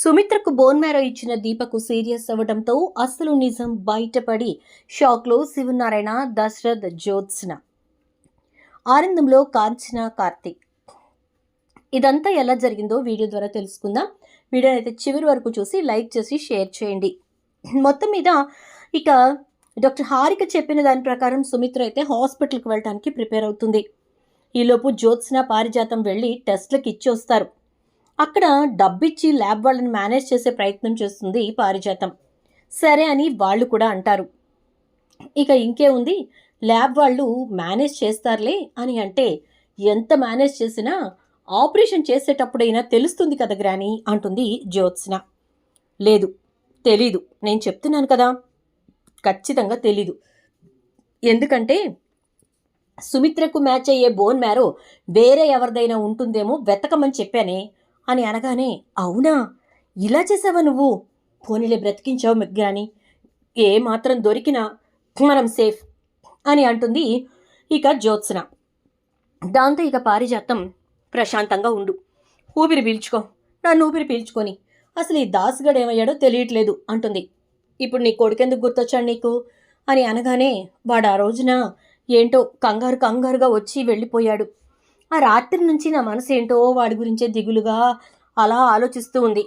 సుమిత్రకు bone marrow ఇచ్చిన దీపకు serious అవ్వడంతో అసలు నిజం బయటపడి షాక్లో శివనారాయణ దశరథ్ జ్యోత్స్న. ఆనందంలో కాంచన కార్తిక్. ఇదంతా ఎలా జరిగిందో వీడియో ద్వారా తెలుసుకుందాం. వీడియో అయితే చివరి వరకు చూసి లైక్ చేసి షేర్ చేయండి. మొత్తం మీద ఇక డాక్టర్ హారిక చెప్పిన దాని ప్రకారం సుమిత్ర అయితే హాస్పిటల్కి వెళ్ళడానికి ప్రిపేర్ అవుతుంది. ఈలోపు జ్యోత్స్న పారిజాతం వెళ్ళి టెస్ట్లకు ఇచ్చి వస్తారు. అక్కడ డబ్బిచ్చి ల్యాబ్ వాళ్ళని మేనేజ్ చేసే ప్రయత్నం చేస్తుంది పారిజాతం. సరే అని వాళ్ళు కూడా అంటారు. ఇక ఇంకే ఉంది ల్యాబ్ వాళ్ళు మేనేజ్ చేస్తారులే అని అంటే ఎంత మేనేజ్ చేసినా ఆపరేషన్ చేసేటప్పుడైనా తెలుస్తుంది కదా గ్రాని అంటుంది జ్యోత్స్న. లేదు తెలీదు నేను చెప్తున్నాను కదా. ఖచ్చితంగా తెలీదు. ఎందుకంటే సుమిత్రకు మ్యాచ్ అయ్యే బోన్ మ్యారో వేరే ఎవరిదైనా ఉంటుందేమో వెతకమని చెప్పానే. అని అనగానే అవునా? ఇలా చేసావా నువ్వు? పోనీలే బ్రతికించావు మెగ్గాని ఏ మాత్రం దొరికినా మనం సేఫ్ అని అంటుంది ఇక జ్యోత్స్న. దాంతో ఇక పారిజాతం ప్రశాంతంగా ఉండు. ఊపిరి పీల్చుకో. నన్ను ఊపిరి పీల్చుకొని. అసలు ఈ దాసుగడు ఏమయ్యాడో తెలియట్లేదు అంటుంది. ఇప్పుడు నీ కొడుకెందుకు గుర్తొచ్చాడు నీకు? అని అనగానే వాడు ఆ రోజున ఏంటో కంగారు కంగారుగా వచ్చి వెళ్ళిపోయాడు. ఆ రాత్రి నుంచి నా మనసు ఏంటో వాడి గురించే దిగులుగా అలా ఆలోచిస్తూ ఉంది.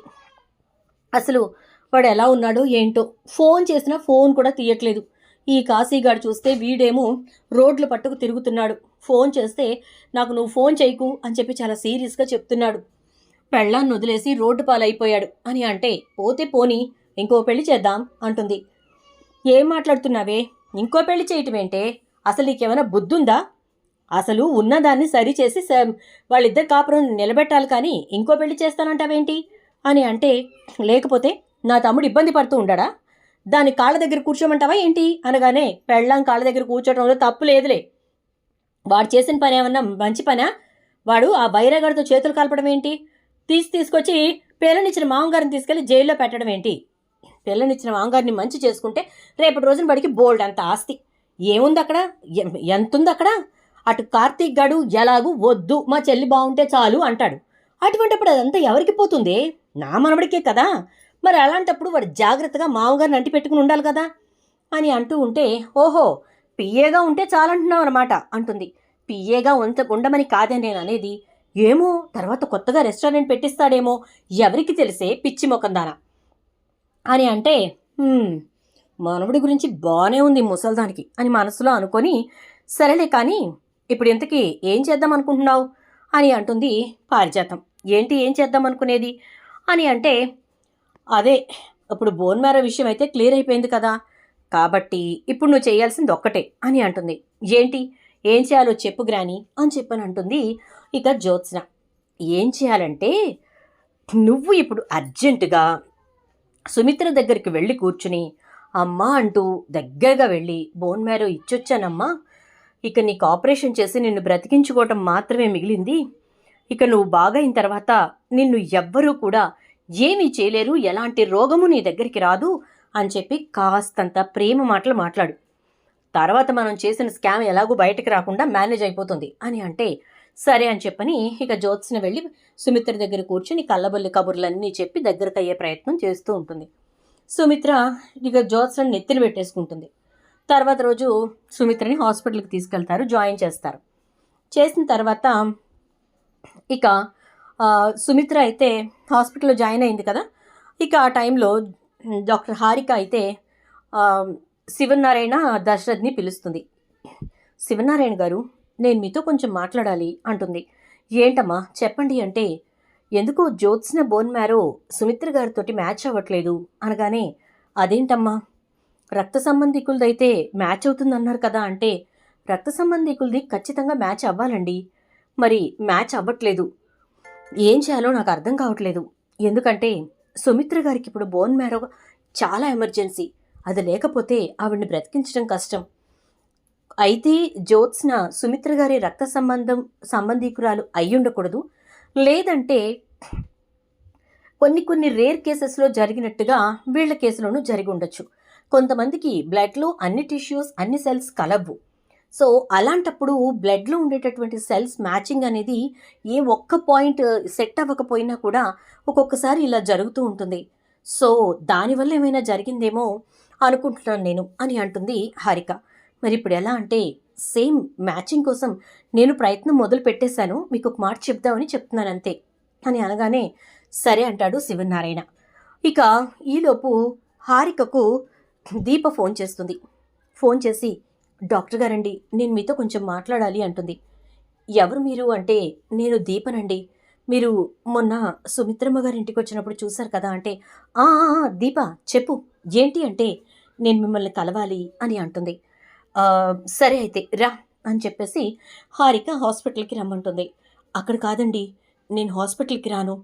అసలు వాడు ఎలా ఉన్నాడో ఏంటో. ఫోన్ చేసినా ఫోన్ కూడా తీయట్లేదు. ఈ కాశీగాడు చూస్తే వీడేమో రోడ్లు పట్టుకు తిరుగుతున్నాడు. ఫోన్ చేస్తే నాకు నువ్వు ఫోన్ చేయకు అని చెప్పి చాలా సీరియస్గా చెప్తున్నాడు. పెళ్ళాన్ని వదిలేసి రోడ్డు పాలైపోయాడు అని అంటే పోతే పోని ఇంకో పెళ్ళి చేద్దాం అంటుంది. ఏం మాట్లాడుతున్నావే? ఇంకో పెళ్ళి చేయటం అసలు నీకేమైనా బుద్ధుందా? అసలు ఉన్నదాన్ని సరిచేసి స- వాళ్ళిద్దరు కాపురం నిలబెట్టాలి కానీ ఇంకో పెళ్ళి చేస్తానంటావేంటి? అని అంటే లేకపోతే నా తమ్ముడు ఇబ్బంది పడుతూ ఉండడా? దాని కాళ్ళ దగ్గర కూర్చోమంటావా ఏంటి? అనగానే పెళ్ళాం కాళ్ళ దగ్గర కూర్చోవడంలో తప్పు లేదులే. వాడు చేసిన పని ఏమన్నా మంచి పనా? వాడు ఆ బైరగాడితో చేతులు కలపడం ఏంటి? తీసి తీసుకొచ్చి పిల్లనిచ్చిన మామగారిని తీసుకెళ్ళి జైల్లో పెట్టడం ఏంటి? పిల్లనిచ్చిన మామగారిని మంచి చేసుకుంటే రేపటి రోజున బడికి బోల్డ్ అంత ఆస్తి. ఏముంది అక్కడ ఎంత ఎంతుంది అక్కడ అటు కార్తీక్ గడు ఎలాగూ వద్దు మా చెల్లి బాగుంటే చాలు అంటాడు. అటువంటిప్పుడు అదంతా ఎవరికి పోతుంది? నా మనవడికే కదా. మరి అలాంటప్పుడు వాడు జాగ్రత్తగా మామగారిని అంటి పెట్టుకుని ఉండాలి కదా? అని అంటూ ఉంటే ఓహో పిఏగా ఉంటే చాలంటున్నావు అనమాట అంటుంది. పిఏగా ఉంచ ఉండమని కాదే నేను అనేది ఏమో తర్వాత కొత్తగా రెస్టారెంట్ పెట్టిస్తాడేమో ఎవరికి తెలిసే పిచ్చి మొకందాన అని అంటే మనవుడి మనవడి గురించి బాగానే ఉంది ముసల్దానికి అని మనసులో అనుకొని సరేలే కానీ ఇప్పుడు ఇంతకీ ఏం చేద్దాం అనుకుంటున్నావు? అని అంటుంది పారిజాతం. ఏంటి ఏం చేద్దాం అనుకునేది? అని అంటే అదే ఇప్పుడు బోన్ మేర విషయం అయితే క్లియర్ అయిపోయింది కదా. కాబట్టి ఇప్పుడు నువ్వు చేయాల్సింది ఒక్కటే అని అంటుంది. ఏంటి? ఏం చేయాలో చెప్పు గ్రాని అని చెప్పని అంటుంది ఇక జ్యోత్స్న. ఏం చేయాలంటే నువ్వు ఇప్పుడు అర్జెంటుగా సుమిత్ర దగ్గరికి వెళ్ళి కూర్చుని అమ్మా అంటూ దగ్గరగా వెళ్ళి బోన్ మ్యారో ఇచ్చొచ్చానమ్మా ఇక నీకు ఆపరేషన్ చేసి నిన్ను బ్రతికించుకోవటం మాత్రమే మిగిలింది. ఇక నువ్వు బాగైన తర్వాత నిన్ను ఎవ్వరూ కూడా ఏమీ చేయలేరు ఎలాంటి రోగము నీ దగ్గరికి రాదు అని చెప్పి కాస్తంత ప్రేమ మాటలు మాట్లాడు. తర్వాత మనం చేసిన స్కామ్ ఎలాగూ బయటకు రాకుండా మేనేజ్ అయిపోతుంది. అని అంటే సరే అని చెప్పని ఇక జ్యోత్స్న వెళ్ళి సుమిత్ర దగ్గర కూర్చుని కళ్ళబొల్లి కబుర్లన్నీ చెప్పి దగ్గరకు అయ్యే ప్రయత్నం చేస్తూ ఉంటుంది. సుమిత్ర ఇక జ్యోత్స్న నెత్తిన పెట్టేసుకుంటుంది. తర్వాత రోజు సుమిత్రని హాస్పిటల్కి తీసుకెళ్తారు జాయిన్ చేస్తారు. చేసిన తర్వాత ఇక సుమిత్ర అయితే హాస్పిటల్లో జాయిన్ అయింది కదా ఇక ఆ టైంలో డాక్టర్ హారిక అయితే శివనారాయణ దశరథ్ని పిలుస్తుంది. శివనారాయణ గారు నేను మీతో కొంచెం మాట్లాడాలి అంటుంది. ఏంటమ్మా చెప్పండి అంటే ఎందుకో జ్యోత్స్న బోన్ మ్యారో సుమిత్ర గారితోటి మ్యాచ్ అవ్వట్లేదు అనగానే అదేంటమ్మా? రక్త సంబంధికులదైతే మ్యాచ్ అవుతుందన్నారు కదా అంటే రక్త సంబంధికులది ఖచ్చితంగా మ్యాచ్ అవ్వాలండి. మరి మ్యాచ్ అవ్వట్లేదు. ఏం చేయాలో నాకు అర్థం కావట్లేదు. ఎందుకంటే సుమిత్ర గారికి ఇప్పుడు బోన్ మ్యారో చాలా ఎమర్జెన్సీ. అది లేకపోతే ఆవిడ్ని బ్రతికించడం కష్టం. అయితే జ్యోత్స్న సుమిత్ర గారి రక్త సంబంధం సంబంధీకురాలు అయ్యుండకూడదు లేదంటే కొన్ని కొన్ని రేర్ కేసెస్లో జరిగినట్టుగా వీళ్ళ కేసులోనూ జరిగి ఉండొచ్చు. కొంతమందికి బ్లడ్లో అన్ని టిష్యూస్ అన్ని సెల్స్ కలవ్వు సో అలాంటప్పుడు బ్లడ్లో ఉండేటటువంటి సెల్స్ మ్యాచింగ్ అనేది ఏ ఒక్క పాయింట్ సెట్ అవ్వకపోయినా కూడా ఒక్కొక్కసారి ఇలా జరుగుతూ ఉంటుంది. సో దానివల్ల ఏమైనా జరిగిందేమో అనుకుంటున్నాను నేను అని అంటుంది హారిక. మరి ఇప్పుడు ఎలా అంటే సేమ్ మ్యాచింగ్ కోసం నేను ప్రయత్నం మొదలు పెట్టేశాను మీకు ఒక మాట చెప్దామని చెప్తున్నాను అంతే. అని అనగానే సరే అంటాడు శివనారాయణ. ఇక ఈలోపు హారికకు దీప ఫోన్ చేస్తుంది. ఫోన్ చేసి డాక్టర్ గారండి నేను మీతో కొంచెం మాట్లాడాలి అంటుంది. ఎవరు మీరు? అంటే నేను దీపనండి. మీరు మొన్న సుమిత్రమ్మ గారి ఇంటికి వచ్చినప్పుడు చూశారు కదా అంటే "ఆ, దీప చెప్పు. ఏంటి అంటే నేను మిమ్మల్ని కలవాలి అని అంటుంది. సరే అయితే రా అని చెప్పేసి హారిక హాస్పిటల్కి రమ్మంటుంది. అక్కడ కాదండి నేను హాస్పిటల్కి రాను.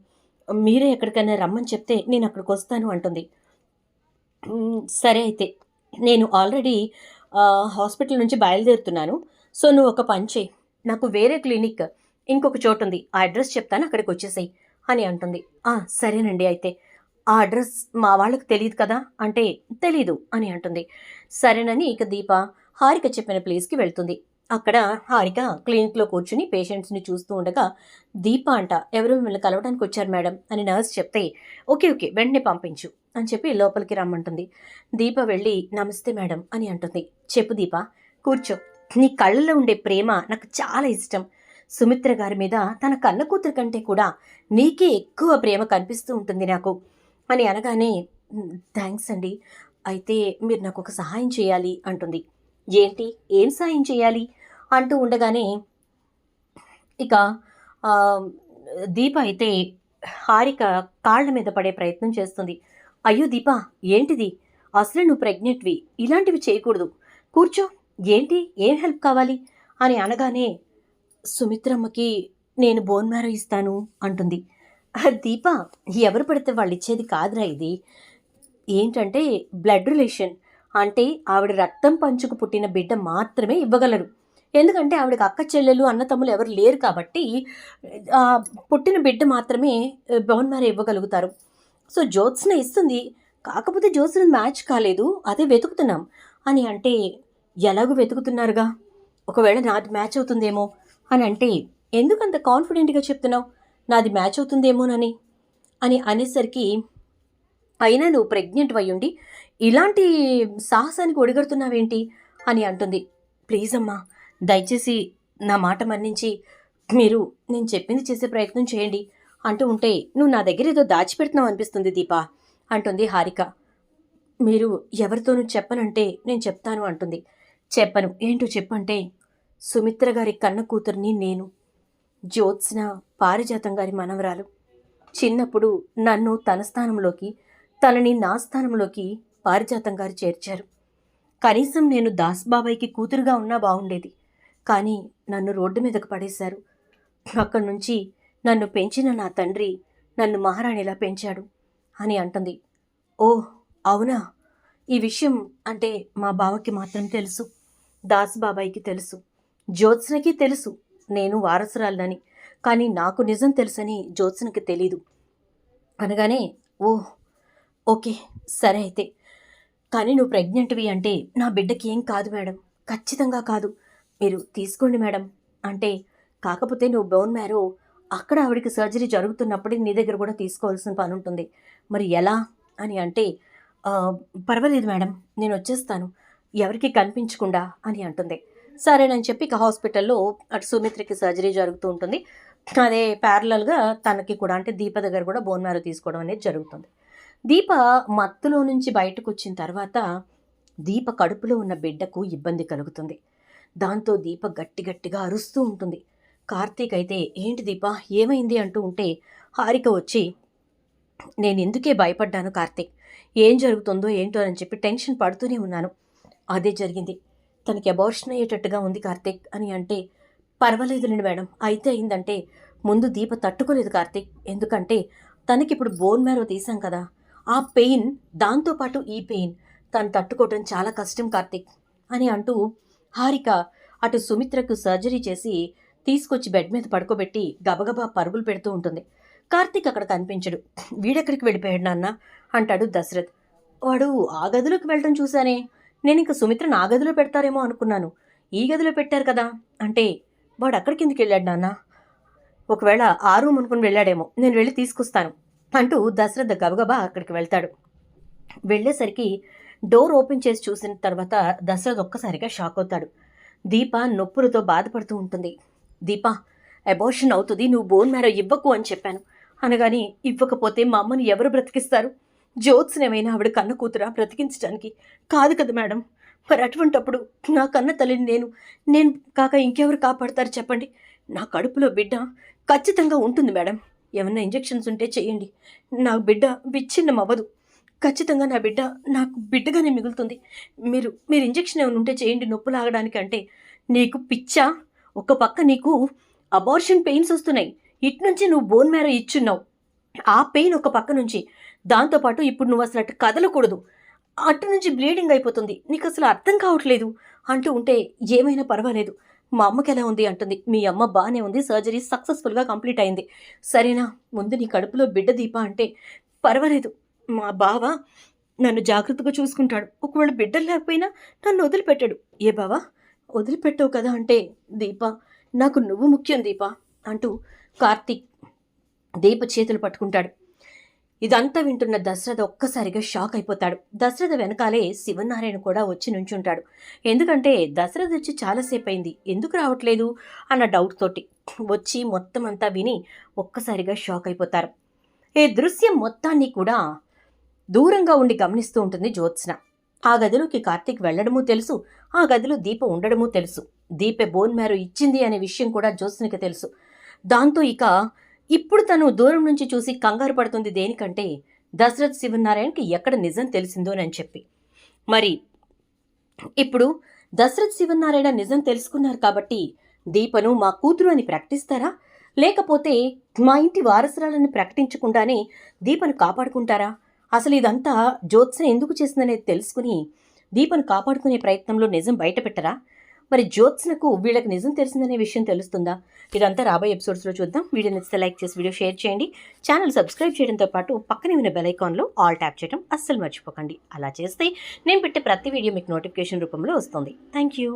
మీరే ఎక్కడికైనా రమ్మని చెప్తే నేను అక్కడికి వస్తాను అంటుంది. సరే అయితే. నేను ఆల్రెడీ హాస్పిటల్ నుంచి బయలుదేరుతున్నాను. సో నువ్వు ఒక పని చేయి. నాకు వేరే క్లినిక్ ఇంకొక చోటు ఉంది. ఆ అడ్రస్ చెప్తాను అక్కడికి వచ్చేసాయి అని అంటుంది. సరేనండి అయితే. ఆ అడ్రస్ మా వాళ్ళకి తెలియదు కదా? అంటే తెలీదు అని అంటుంది. సరేనని ఇక దీప హారిక చెప్పిన ప్లేస్కి వెళ్తుంది. అక్కడ హారిక క్లినిక్లో కూర్చుని పేషెంట్స్ని చూస్తూ ఉండగా దీప అంట ఎవరు మిమ్మల్ని కలవడానికి వచ్చారు మేడం? అని నర్స్ చెప్తే ఓకే ఓకే వెంటనే పంపించు. అని చెప్పి లోపలికి రమ్మంటుంది. దీప వెళ్ళి నమస్తే మేడం అని అంటుంది. చెప్పు దీప కూర్చో. నీ కళ్ళలో ఉండే ప్రేమ నాకు చాలా ఇష్టం. సుమిత్ర గారి మీద తన కన్న కూతురు కంటే కూడా నీకే ఎక్కువ ప్రేమ కనిపిస్తూ ఉంటుంది నాకు. అని అనగానే థ్యాంక్స్ అండి. అయితే మీరు నాకు ఒక సహాయం చేయాలి అంటుంది. ఏంటి? ఏం సహాయం చేయాలి? అంటూ ఉండగానే ఇక దీప అయితే హారిక కాళ్ళ మీద పడే ప్రయత్నం చేస్తుంది. అయ్యో దీపా ఏంటిది? అసలు నువ్వు ప్రెగ్నెంట్వి. ఇలాంటివి చేయకూడదు. కూర్చో. ఏంటి? ఏం హెల్ప్ కావాలి? అని అనగానే సుమిత్రమ్మకి నేను బోన్ మ్యారో ఇస్తాను అంటుంది. దీప ఎవరు పడితే వాళ్ళు ఇచ్చేది కాదురా ఇది. ఏంటంటే బ్లడ్ రిలేషన్. అంటే ఆవిడ రక్తం పంచుకు పుట్టిన బిడ్డ మాత్రమే ఇవ్వగలరు. ఎందుకంటే ఆవిడకి అక్క చెల్లెలు అన్న తమ్ములు ఎవరు లేరు కాబట్టి పుట్టిన బిడ్డ మాత్రమే బోన్ మ్యారో ఇవ్వగలుగుతారు. సో జ్యోత్స్న ఇస్తుంది. కాకపోతే జ్యోత్స్న మ్యాచ్ కాలేదు అదే వెతుకుతున్నాం. అని అంటే ఎలాగో వెతుకుతున్నారుగా? ఒకవేళ నాది మ్యాచ్ అవుతుందేమో? అని అంటే ఎందుకంత కాన్ఫిడెంట్గా చెప్తున్నావు? నాది మ్యాచ్ అవుతుందేమోనని? అని అనేసరికి అయినా నువ్వు ప్రెగ్నెంట్ అయ్యుండి ఇలాంటి సాహసానికి ఒడిగడుతున్నావేంటి? అని అంటుంది. ప్లీజ్ అమ్మా దయచేసి నా మాట మన్నించి మీరు నేను చెప్పింది చేసే ప్రయత్నం చేయండి. అంటూ ఉంటే నువ్వు నా దగ్గర ఏదో దాచిపెడుతున్నావు అనిపిస్తుంది దీపా అంటుంది హారిక. మీరు ఎవరితోనూ చెప్పనంటే నేను చెప్తాను అంటుంది. చెప్పను. ఏంటో చెప్పంటే సుమిత్ర గారి కన్న కూతుర్ని నేను జ్యోత్స్న పారిజాతం గారి మనవరాలు. చిన్నప్పుడు నన్ను తన స్థానంలోకి తనని నా స్థానంలోకి పారిజాతం గారు చేర్చారు. కనీసం నేను దాస్ బాబాయ్కి కూతురుగా ఉన్నా బాగుండేది కానీ నన్ను రోడ్డు మీదకు పడేశారు. అక్కడి నుంచి నన్ను పెంచిన నా తండ్రి నన్ను మహారాణిలా పెంచాడు అని అంటుంది. ఓ అవునా? ఈ విషయం అంటే మా బావకి మాత్రం తెలుసు. దాస్ బాబాయికి తెలుసు. జ్యోత్స్నకి తెలుసు. నేను వారసురాలని కానీ నాకు నిజం తెలుసని జ్యోత్స్నకి తెలీదు. అనగానే ఓ ఓకే సరే అయితే. కానీ నువ్వు ప్రెగ్నెంట్వి అంటే నా బిడ్డకి ఏం కాదు మేడం. ఖచ్చితంగా కాదు. మీరు తీసుకోండి మేడం. అంటే కాకపోతే నువ్వు బోన్ మ్యారో అక్కడ ఆవిడకి సర్జరీ జరుగుతున్నప్పుడు నీ దగ్గర కూడా తీసుకోవాల్సిన పని ఉంటుంది. మరి ఎలా? అని అంటే పర్వాలేదు మేడం నేను వచ్చేస్తాను. ఎవరికి కనిపించకుండా అని అంటుంది. సరేనని చెప్పి ఇక హాస్పిటల్లో అటు సుమిత్రకి సర్జరీ జరుగుతూ ఉంటుంది. అదే ప్యారలల్గా తనకి కూడా అంటే దీప దగ్గర కూడా బోన్ మ్యారో తీసుకోవడం అనేది జరుగుతుంది. దీప మత్తులో నుంచి బయటకు వచ్చిన తర్వాత దీప కడుపులో ఉన్న బిడ్డకు ఇబ్బంది కలుగుతుంది. దాంతో దీప గట్టి గట్టిగా అరుస్తూ ఉంటుంది. కార్తీక్ అయితే ఏంటి దీప? ఏమైంది అంటూ ఉంటే హారిక వచ్చి నేను ఎందుకే భయపడ్డాను కార్తీక్? ఏం జరుగుతుందో ఏంటో అని చెప్పి టెన్షన్ పడుతూనే ఉన్నాను. అదే జరిగింది. తనకి అబార్షన్ అయ్యేటట్టుగా ఉంది కార్తీక్ అని అంటే పర్వాలేదులేండి మేడం అయితే అయిందంటే ముందు దీప తట్టుకోలేదు కార్తీక్. ఎందుకంటే తనకి ఇప్పుడు బోన్ మ్యారో తీసాం కదా. ఆ పెయిన్ దాంతోపాటు ఈ పెయిన్. తను తట్టుకోవటం చాలా కష్టం కార్తీక్ అని అంటూ హారిక అటు సుమిత్రకు సర్జరీ చేసి తీసుకొచ్చి బెడ్ మీద పడుకోబెట్టి గబగబా పరుగులు పెడుతూ ఉంటుంది. కార్తీక్ అక్కడ కనిపించడు. వీడెక్కడికి వెళ్ళిపోయాడు నాన్న? అంటాడు దశరథ్. వాడు ఆ గదిలోకి వెళ్ళటం చూశానే. నేను ఇంక సుమిత్ర నా గదిలో పెడతారేమో అనుకున్నాను. ఈ గదిలో పెట్టారు కదా. అంటే వాడు అక్కడికి ఎందుకు వెళ్ళాడు నాన్న? ఒకవేళ ఆ రూమ్ అనుకుని వెళ్ళాడేమో. నేను వెళ్ళి తీసుకొస్తాను అంటూ దశరథ గబగబా అక్కడికి వెళ్తాడు. వెళ్ళేసరికి డోర్ ఓపెన్ చేసి చూసిన తర్వాత దశరథ్ ఒక్కసారిగా షాక్ అవుతాడు. దీప నొప్పులతో బాధపడుతూ ఉంటుంది. దీపా అబార్షన్ అవుతుంది నువ్వు బోన్ మ్యారో ఇవ్వకు అని చెప్పాను. అనగాని ఇవ్వకపోతే మా అమ్మని ఎవరు బ్రతికిస్తారు? జ్యోత్స్నేమైనా ఆవిడ కన్న కూతురా బ్రతికించడానికి? కాదు కదా మేడం. మరి అటువంటప్పుడు నా కన్న తల్లిని నేను నేను కాక ఇంకెవరు కాపాడతారు చెప్పండి? నా కడుపులో బిడ్డ ఖచ్చితంగా ఉంటుంది మేడం. ఏమన్నా ఇంజెక్షన్స్ ఉంటే చేయండి నా బిడ్డ విచ్ఛిన్నం అవ్వదు ఖచ్చితంగా నా బిడ్డ నాకు బిడ్డగానే మిగులుతుంది. మీరు మీరు ఇంజెక్షన్ ఏమైనా ఉంటే చేయండి నొప్పి లాగడానికి అంటే నీకు పిచ్చా ఒక పక్క నీకు అబార్షన్ పెయిన్స్ వస్తున్నాయి. ఇటు నుంచి నువ్వు బోన్ మ్యారో ఇచ్చున్నావు. ఆ పెయిన్ ఒక పక్క నుంచి. దాంతోపాటు ఇప్పుడు నువ్వు అసలు అటు కదలకూడదు. అటు నుంచి బ్లీడింగ్ అయిపోతుంది. నీకు అసలు అర్థం కావట్లేదు. అంటూ ఉంటే ఏమైనా పర్వాలేదు. మా అమ్మకి ఎలా ఉంది అంటుంది. మీ అమ్మ బాగానే ఉంది. సర్జరీ సక్సెస్ఫుల్గా కంప్లీట్ అయింది. సరేనా ముందు నీ కడుపులో బిడ్డ దీప అంటే పర్వాలేదు. మా బావ నన్ను జాగ్రత్తగా చూసుకుంటాడు. ఒకవేళ బిడ్డలు లేకపోయినా నన్ను వదిలిపెట్టాడు. ఏ బావా? వదిలిపెట్టవు కదా అంటే దీప నాకు నువ్వు ముఖ్యం దీప అంటూ కార్తీక్ దీప చేతులు పట్టుకుంటాడు. ఇదంతా వింటున్న దశరథ ఒక్కసారిగా షాక్ అయిపోతాడు. దశరథ వెనకాలే శివనారాయణ కూడా వచ్చి నుంచుంటాడు. ఎందుకంటే దశరథ వచ్చి చాలాసేపు అయింది. ఎందుకు రావట్లేదు? అన్న డౌట్ తోటి వచ్చి మొత్తం అంతా విని ఒక్కసారిగా షాక్ అయిపోతారు. ఈ దృశ్యం మొత్తాన్ని కూడా దూరంగా ఉండి గమనిస్తూ ఉంటుంది జ్యోత్స్న. ఆ గదిలోకి కార్తీక్ వెళ్ళడమూ తెలుసు ఆ గదిలో దీప ఉండడమూ తెలుసు. దీపే బోన్ మ్యారో ఇచ్చింది అనే విషయం కూడా జ్యోత్స్నికి తెలుసు. దాంతో ఇక ఇప్పుడు తను దూరం నుంచి చూసి కంగారు పడుతుంది దేనికంటే దశరథ్ శివనారాయణకి ఎక్కడ నిజం తెలిసిందోనని చెప్పి. మరి ఇప్పుడు దశరథ్ శివనారాయణ నిజం తెలుసుకున్నారు కాబట్టి దీపను మా కూతురు అని ప్రకటిస్తారా? లేకపోతే మా ఇంటి వారసురాలను ప్రకటించకుండానే దీపను కాపాడుకుంటారా? అసలు ఇదంతా జ్యోత్స్న ఎందుకు చేసిందనేది తెలుసుకుని దీపను కాపాడుకునే ప్రయత్నంలో నిజం బయటపెట్టరా? మరి జ్యోత్స్నకు వీళ్ళకి నిజం తెలిసిందనే విషయం తెలుస్తుందా? ఇదంతా రాబోయే ఎపిసోడ్స్లో చూద్దాం. వీడియో నచ్చితే లైక్ చేసి వీడియో షేర్ చేయండి. ఛానల్ సబ్స్క్రైబ్ చేయడంతో పాటు పక్కనే ఉన్న బెల్ ఐకాన్లో ఆల్ ట్యాప్ చేయడం అస్సలు మర్చిపోకండి. అలా చేస్తే నేను పెట్టే ప్రతి వీడియో మీకు నోటిఫికేషన్ రూపంలో వస్తుంది. Thank you.